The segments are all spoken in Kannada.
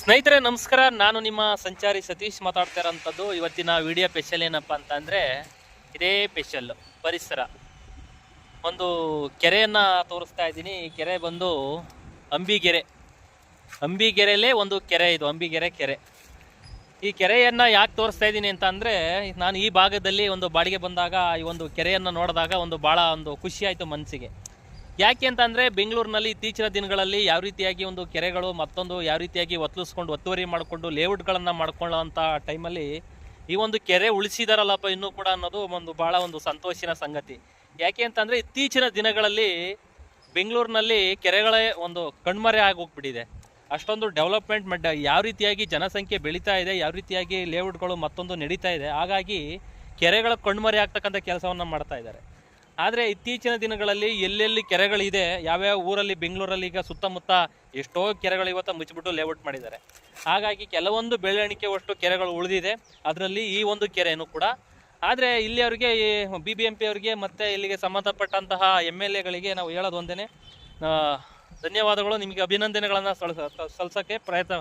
ಸ್ನೇಹಿತರೆ, ನಮಸ್ಕಾರ. ನಾನು ನಿಮ್ಮ ಸಂಚಾರಿ ಸತೀಶ್ ಮಾತಾಡ್ತಾ ಇರೋಂಥದ್ದು. ಇವತ್ತಿನ ವಿಡಿಯೋ ಸ್ಪೆಷಲ್ ಏನಪ್ಪ ಅಂತಂದರೆ, ಇದೇ ಸ್ಪೆಷಲ್ ಪರಿಸರ. ಒಂದು ಕೆರೆಯನ್ನು ತೋರಿಸ್ತಾ ಇದ್ದೀನಿ. ಈ ಕೆರೆ ಬಂದು ಅಂಬಿಗೆರೆ. ಅಂಬಿಗೆರೆಲೇ ಒಂದು ಕೆರೆ ಇದು, ಅಂಬಿಗೆರೆ ಕೆರೆ. ಈ ಕೆರೆಯನ್ನು ಯಾಕೆ ತೋರಿಸ್ತಾ ಇದ್ದೀನಿ ಅಂತ ಅಂದರೆ ನಾನು ಈ ಭಾಗದಲ್ಲಿ ಒಂದು ಬಾಡಿಗೆ ಬಂದಾಗ ಈ ಒಂದು ಕೆರೆಯನ್ನು ನೋಡಿದಾಗ ಒಂದು ಭಾಳ ಒಂದು ಖುಷಿ ಆಯಿತು ಮನಸ್ಸಿಗೆ. ಯಾಕೆ ಅಂತಂದರೆ ಬೆಂಗಳೂರಿನಲ್ಲಿ ಇತ್ತೀಚಿನ ದಿನಗಳಲ್ಲಿ ಯಾವ ರೀತಿಯಾಗಿ ಒಂದು ಕೆರೆಗಳು ಮತ್ತೊಂದು ಯಾವ ರೀತಿಯಾಗಿ ಒತ್ತಲಿಸ್ಕೊಂಡು, ಒತ್ತುವರಿ ಮಾಡಿಕೊಂಡು, ಲೇಔಟ್ಗಳನ್ನು ಮಾಡ್ಕೊಳ್ಳೋಂಥ ಟೈಮಲ್ಲಿ ಈ ಒಂದು ಕೆರೆ ಉಳಿಸಿದಾರಲ್ಲಪ್ಪ ಇನ್ನೂ ಕೂಡ ಅನ್ನೋದು ಒಂದು ಭಾಳ ಒಂದು ಸಂತೋಷಿನ ಸಂಗತಿ. ಯಾಕೆ ಅಂತಂದರೆ ಇತ್ತೀಚಿನ ದಿನಗಳಲ್ಲಿ ಬೆಂಗಳೂರಿನಲ್ಲಿ ಕೆರೆಗಳೇ ಒಂದು ಕಣ್ಮರೆ ಆಗೋಗ್ಬಿಟ್ಟಿದೆ. ಅಷ್ಟೊಂದು ಡೆವಲಪ್ಮೆಂಟ್ ಮಡ್ ಯಾವ ರೀತಿಯಾಗಿ ಜನಸಂಖ್ಯೆ ಬೆಳೀತಾ ಇದೆ, ಯಾವ ರೀತಿಯಾಗಿ ಲೇಔಟ್ಗಳು ಮತ್ತೊಂದು ನಡೀತಾ ಇದೆ, ಹಾಗಾಗಿ ಕೆರೆಗಳ ಕಣ್ಮರೆ ಆಗ್ತಕ್ಕಂಥ ಕೆಲಸವನ್ನು ಮಾಡ್ತಾ ಇದ್ದಾರೆ. ಆದರೆ ಇತ್ತೀಚಿನ ದಿನಗಳಲ್ಲಿ ಎಲ್ಲೆಲ್ಲಿ ಕೆರೆಗಳಿದೆ, ಯಾವ್ಯಾವ ಊರಲ್ಲಿ, ಬೆಂಗಳೂರಲ್ಲಿ ಈಗ ಸುತ್ತಮುತ್ತ ಎಷ್ಟೋ ಕೆರೆಗಳು ಇವತ್ತು ಮುಚ್ಚಿಬಿಟ್ಟು ಲೇಔಟ್ ಮಾಡಿದ್ದಾರೆ. ಹಾಗಾಗಿ ಕೆಲವೊಂದು ಬೆಳವಣಿಗೆ ಅಷ್ಟು ಕೆರೆಗಳು ಉಳಿದಿದೆ. ಅದರಲ್ಲಿ ಈ ಒಂದು ಕೆರೆನೂ ಕೂಡ. ಆದರೆ ಇಲ್ಲಿ ಅವರಿಗೆ ಬಿ ಬಿ ಎಂ ಪಿ ಅವರಿಗೆ ಮತ್ತು ಇಲ್ಲಿಗೆ ಸಂಬಂಧಪಟ್ಟಂತಹ ಎಂ ಎಲ್ ಎಗಳಿಗೆ ನಾವು ಹೇಳೋದು ಒಂದೇ ಧನ್ಯವಾದಗಳು. ನಿಮಗೆ ಅಭಿನಂದನೆಗಳನ್ನು ಸಲ್ಸ ಸಲ್ಲಿಸೋಕ್ಕೆ ಪ್ರಯತ್ನ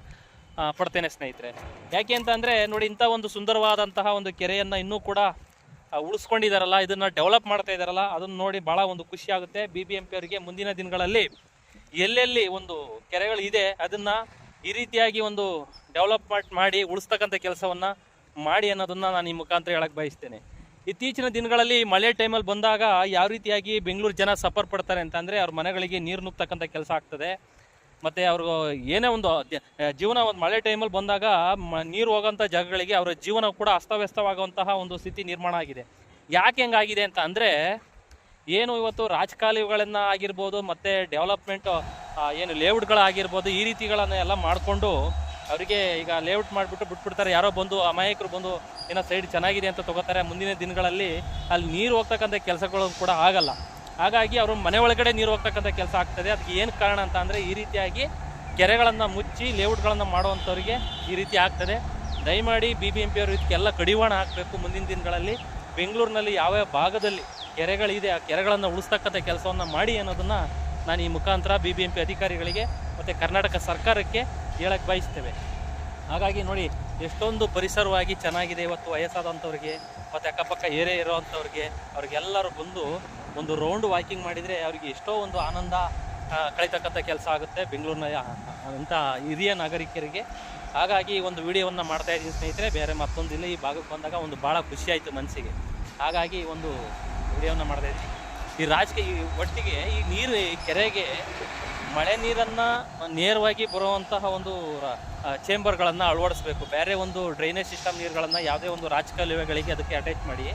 ಪಡ್ತೇನೆ ಸ್ನೇಹಿತರೆ. ಯಾಕೆ ಅಂತ ಅಂದರೆ ನೋಡಿ, ಇಂಥ ಒಂದು ಸುಂದರವಾದಂತಹ ಒಂದು ಕೆರೆಯನ್ನು ಇನ್ನೂ ಕೂಡ ಉಳಿಸ್ಕೊಂಡಿದ್ದಾರಲ್ಲ ಇದನ್ನು ಡೆವಲಪ್ ಮಾಡ್ತಾ ಇದ್ದಾರಲ್ಲ ಅದನ್ನು ನೋಡಿ ಭಾಳ ಒಂದು ಖುಷಿ ಆಗುತ್ತೆ. ಬಿ ಬಿ ಎಂ ಪಿ ಅವರಿಗೆ ಮುಂದಿನ ದಿನಗಳಲ್ಲಿ ಎಲ್ಲೆಲ್ಲಿ ಒಂದು ಕೆರೆಗಳು ಇದೆ, ಅದನ್ನು ಈ ರೀತಿಯಾಗಿ ಒಂದು ಡೆವಲಪ್ಮೆಂಟ್ ಮಾಡಿ ಉಳಿಸ್ತಕ್ಕಂಥ ಕೆಲಸವನ್ನು ಮಾಡಿ ಅನ್ನೋದನ್ನು ನಾನು ಈ ಮುಖಾಂತರ ಹೇಳಕ್ಕೆ ಬಯಸ್ತೇನೆ. ಇತ್ತೀಚಿನ ದಿನಗಳಲ್ಲಿ ಮಳೆ ಟೈಮಲ್ಲಿ ಬಂದಾಗ ಯಾವ ರೀತಿಯಾಗಿ ಬೆಂಗಳೂರು ಜನ ಸಫರ್ ಪಡ್ತಾರೆ ಅಂತಂದರೆ ಅವ್ರ ಮನೆಗಳಿಗೆ ನೀರು ನುಗ್ತಕ್ಕಂಥ ಕೆಲಸ ಆಗ್ತದೆ. ಮತ್ತು ಅವ್ರಿಗೂ ಏನೇ ಒಂದು ಜೀವನ ಒಂದು ಮಳೆ ಟೈಮಲ್ಲಿ ಬಂದಾಗ ನೀರು ಹೋಗೋಂಥ ಜಾಗಗಳಿಗೆ ಅವರ ಜೀವನ ಕೂಡ ಅಸ್ತವ್ಯಸ್ತವಾಗುವಂತಹ ಒಂದು ಸ್ಥಿತಿ ನಿರ್ಮಾಣ ಆಗಿದೆ. ಯಾಕೆ ಹೆಂಗಾಗಿದೆ ಅಂತ ಅಂದರೆ, ಏನು ಇವತ್ತು ರಾಜಕಾಲುವೆಗಳನ್ನು ಆಗಿರ್ಬೋದು, ಮತ್ತು ಡೆವಲಪ್ಮೆಂಟ್ ಏನು ಲೇಔಟ್ಗಳಾಗಿರ್ಬೋದು ಈ ರೀತಿಗಳನ್ನು ಎಲ್ಲ ಮಾಡಿಕೊಂಡು ಅವರಿಗೆ ಈಗ ಲೇಔಟ್ ಮಾಡಿಬಿಟ್ಟು ಬಿಟ್ಬಿಡ್ತಾರೆ. ಯಾರೋ ಬಂದು, ಅಮಾಯಕರು ಬಂದು ಏನೋ ಸೈಡ್ ಚೆನ್ನಾಗಿದೆ ಅಂತ ತಗೋತಾರೆ. ಮುಂದಿನ ದಿನಗಳಲ್ಲಿ ಅಲ್ಲಿ ನೀರು ಹೋಗ್ತಕ್ಕಂಥ ಕೆಲಸಗಳು ಕೂಡ ಆಗಲ್ಲ. ಹಾಗಾಗಿ ಅವರು ಮನೆ ಒಳಗಡೆ ನೀರು ಹೋಗ್ತಕ್ಕಂಥ ಕೆಲಸ ಆಗ್ತದೆ. ಅದಕ್ಕೆ ಏನು ಕಾರಣ ಅಂತ ಅಂದರೆ ಈ ರೀತಿಯಾಗಿ ಕೆರೆಗಳನ್ನು ಮುಚ್ಚಿ ಲೇಔಟ್ಗಳನ್ನು ಮಾಡುವಂಥವ್ರಿಗೆ ಈ ರೀತಿ ಆಗ್ತದೆ. ದಯಮಾಡಿ ಬಿ ಬಿ ಎಂ ಪಿ ಅವರು ಇದಕ್ಕೆಲ್ಲ ಕಡಿವಾಣ ಹಾಕಬೇಕು. ಮುಂದಿನ ದಿನಗಳಲ್ಲಿ ಬೆಂಗಳೂರಿನಲ್ಲಿ ಯಾವ ಯಾವ ಭಾಗದಲ್ಲಿ ಕೆರೆಗಳಿದೆ, ಆ ಕೆರೆಗಳನ್ನು ಉಳಿಸ್ತಕ್ಕಂಥ ಕೆಲಸವನ್ನು ಮಾಡಿ ಅನ್ನೋದನ್ನು ನಾನು ಈ ಮುಖಾಂತರ ಬಿ ಬಿ ಎಂ ಪಿ ಅಧಿಕಾರಿಗಳಿಗೆ ಮತ್ತು ಕರ್ನಾಟಕ ಸರ್ಕಾರಕ್ಕೆ ಹೇಳಕ್ಕೆ ಬಯಸ್ತೇವೆ. ಹಾಗಾಗಿ ನೋಡಿ, ಎಷ್ಟೊಂದು ಪರಿಸರವಾಗಿ ಚೆನ್ನಾಗಿದೆ ಇವತ್ತು ವಯಸ್ಸಾದಂಥವ್ರಿಗೆ, ಮತ್ತು ಅಕ್ಕಪಕ್ಕ ಏರೇ ಇರೋವಂಥವ್ರಿಗೆ, ಅವ್ರಿಗೆಲ್ಲರೂ ಬಂದು ಒಂದು ರೌಂಡ್ ವಾಕಿಂಗ್ ಮಾಡಿದರೆ ಅವ್ರಿಗೆ ಎಷ್ಟೋ ಒಂದು ಆನಂದ ಕಳಿತಕ್ಕಂಥ ಕೆಲಸ ಆಗುತ್ತೆ ಬೆಂಗಳೂರಿನ ಅಂಥ ಹಿರಿಯ ನಾಗರಿಕರಿಗೆ. ಹಾಗಾಗಿ ಒಂದು ವಿಡಿಯೋವನ್ನು ಮಾಡ್ತಾ ಇದ್ದೀನಿ ಸ್ನೇಹಿತರೆ, ಬೇರೆ ಮತ್ತೊಂದಿಲ್ಲ ಈ ಭಾಗಕ್ಕೆ ಬಂದಾಗ ಒಂದು ಭಾಳ ಖುಷಿಯಾಯಿತು ಮನಸ್ಸಿಗೆ. ಹಾಗಾಗಿ ಒಂದು ವಿಡಿಯೋವನ್ನು ಮಾಡ್ತಾ ಇದ್ದೀನಿ. ಈ ರಾಜಕೀಯ ಈ ಒಟ್ಟಿಗೆ ಈ ನೀರು ಈ ಕೆರೆಗೆ ಮಳೆ ನೀರನ್ನು ನೇರವಾಗಿ ಬರುವಂತಹ ಒಂದು ಚೇಂಬರ್ಗಳನ್ನು ಅಳವಡಿಸ್ಬೇಕು. ಬೇರೆ ಒಂದು ಡ್ರೈನೇಜ್ ಸಿಸ್ಟಮ್ ನೀರುಗಳನ್ನು ಯಾವುದೇ ಒಂದು ರಾಜಕಾಲುವೆಗಳಿಗೆ ಅದಕ್ಕೆ ಅಟ್ಯಾಚ್ ಮಾಡಿ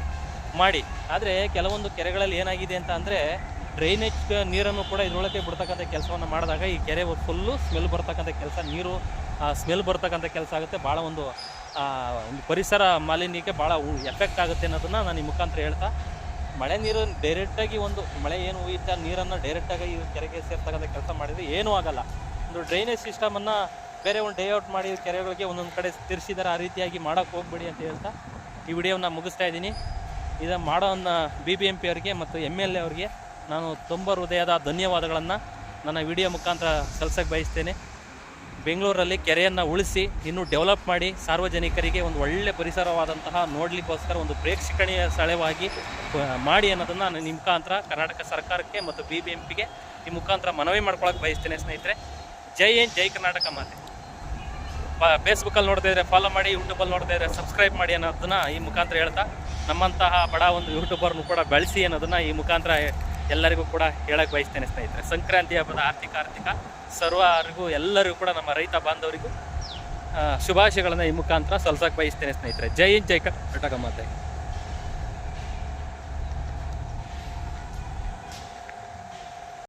ಮಾಡಿ. ಆದರೆ ಕೆಲವೊಂದು ಕೆರೆಗಳಲ್ಲಿ ಏನಾಗಿದೆ ಅಂತ ಅಂದರೆ ಡ್ರೈನೇಜ್ ನೀರನ್ನು ಕೂಡ ಇದರೊಳಗೆ ಬಿಡ್ತಕ್ಕಂಥ ಕೆಲಸವನ್ನು ಮಾಡಿದಾಗ ಈ ಕೆರೆ ಫುಲ್ಲು ಸ್ಮೆಲ್ ಬರ್ತಕ್ಕಂಥ ಕೆಲಸ, ನೀರು ಸ್ಮೆಲ್ ಬರ್ತಕ್ಕಂಥ ಕೆಲಸ ಆಗುತ್ತೆ. ಭಾಳ ಒಂದು ಒಂದು ಪರಿಸರ ಮಾಲಿನ್ಯಕ್ಕೆ ಭಾಳ ಎಫೆಕ್ಟ್ ಆಗುತ್ತೆ ಅನ್ನೋದನ್ನು ನಾನು ಈ ಮುಖಾಂತರ ಹೇಳ್ತಾ ಮಳೆ ನೀರು ಡೈರೆಕ್ಟಾಗಿ ಒಂದು ಮಳೆ ಏನು ಹುಯ್ಯುತ್ತೆ ಆ ನೀರನ್ನು ಡೈರೆಕ್ಟಾಗಿ ಈ ಕೆರೆಗೆ ಸೇರ್ತಕ್ಕಂಥ ಕೆಲಸ ಮಾಡಿದರೆ ಏನೂ ಆಗಲ್ಲ. ಒಂದು ಡ್ರೈನೇಜ್ ಸಿಸ್ಟಮನ್ನು ಬೇರೆ ಒಂದು ಡೇಔಟ್ ಮಾಡಿ ಕೆರೆಗಳಿಗೆ ಒಂದೊಂದು ಕಡೆ ತಿರ್ಸಿದ್ದಾರೆ ಆ ರೀತಿಯಾಗಿ ಮಾಡೋಕ್ಕೆ ಹೋಗ್ಬಿಡಿ ಅಂತ ಹೇಳ್ತಾ ಈ ವಿಡಿಯೋನ ಮುಗಿಸ್ತಾ ಇದ್ದೀನಿ. ಇದನ್ನು ಮಾಡೋನ್ನ ಬಿ ಬಿ ಎಂ ಪಿ ಅವರಿಗೆ ಮತ್ತು ಎಂ ಎಲ್ ಎ ಅವರಿಗೆ ನಾನು ತುಂಬ ಹೃದಯದ ಧನ್ಯವಾದಗಳನ್ನು ನನ್ನ ವಿಡಿಯೋ ಮುಖಾಂತರ ಸಲ್ಸಕ್ಕೆ ಬಯಸ್ತೇನೆ. ಬೆಂಗಳೂರಲ್ಲಿ ಕೆರೆಯನ್ನು ಉಳಿಸಿ, ಇನ್ನೂ ಡೆವಲಪ್ ಮಾಡಿ ಸಾರ್ವಜನಿಕರಿಗೆ ಒಂದು ಒಳ್ಳೆ ಪರಿಸರವಾದಂತಹ ನೋಡಲಿಕ್ಕೋಸ್ಕರ ಒಂದು ಪ್ರೇಕ್ಷಣೀಯ ಸ್ಥಳವಾಗಿ ಮಾಡಿ ಅನ್ನೋದನ್ನು ನಾನು ನಿಮ್ಮ ಮುಖಾಂತರ ಕರ್ನಾಟಕ ಸರ್ಕಾರಕ್ಕೆ ಮತ್ತು ಬಿ ಬಿ ಎಂ ಪಿಗೆ ಈ ಮುಖಾಂತರ ಮನವಿ ಮಾಡ್ಕೊಳಕ್ಕೆ ಬಯಸ್ತೇನೆ ಸ್ನೇಹಿತರೆ. ಜೈ ಏನ್ ಜೈ ಕರ್ನಾಟಕ ಮಾತೆ. ಫೇಸ್ಬುಕ್ಕಲ್ಲಿ ನೋಡ್ತಾ ಇದ್ರೆ ಫಾಲೋ ಮಾಡಿ ಯೂಟ್ಯೂಬಲ್ಲಿ ನೋಡ್ತಾ ಇದ್ರೆ ಸಬ್ಸ್ಕ್ರೈಬ್ ಮಾಡಿ ಅನ್ನೋದನ್ನ ಈ ಮುಖಾಂತರ ಹೇಳ್ತಾ, ನಮ್ಮಂತಹ ಬಡ ಒಂದು ಯೂಟ್ಯೂಬರ್ನು ಕೂಡ ಬೆಳೆಸಿ ಅನ್ನೋದನ್ನ ಈ ಮುಖಾಂತರ ಎಲ್ಲರಿಗೂ ಕೂಡ ಹೇಳಕ್ಕೆ ಬಯಸ್ತೇನೆ ಸ್ನೇಹಿತರೆ. ಸಂಕ್ರಾಂತಿ ಹಬ್ಬದ ಆರ್ಥಿಕ ಆರ್ಥಿಕ ಸರ್ವರಿಗೂ ಎಲ್ಲರಿಗೂ ಕೂಡ ನಮ್ಮ ರೈತ ಬಾಂಧವರಿಗೂ ಶುಭಾಶಯಗಳನ್ನು ಈ ಮುಖಾಂತರ ಸಲ್ಸಕ್ಕೆ ಬಯಸ್ತೇನೆ ಸ್ನೇಹಿತರೆ. ಜೈ ಹಿಂದ್, ಜೈ ಕರ್ನಾಟಕ ಮಾತೆ.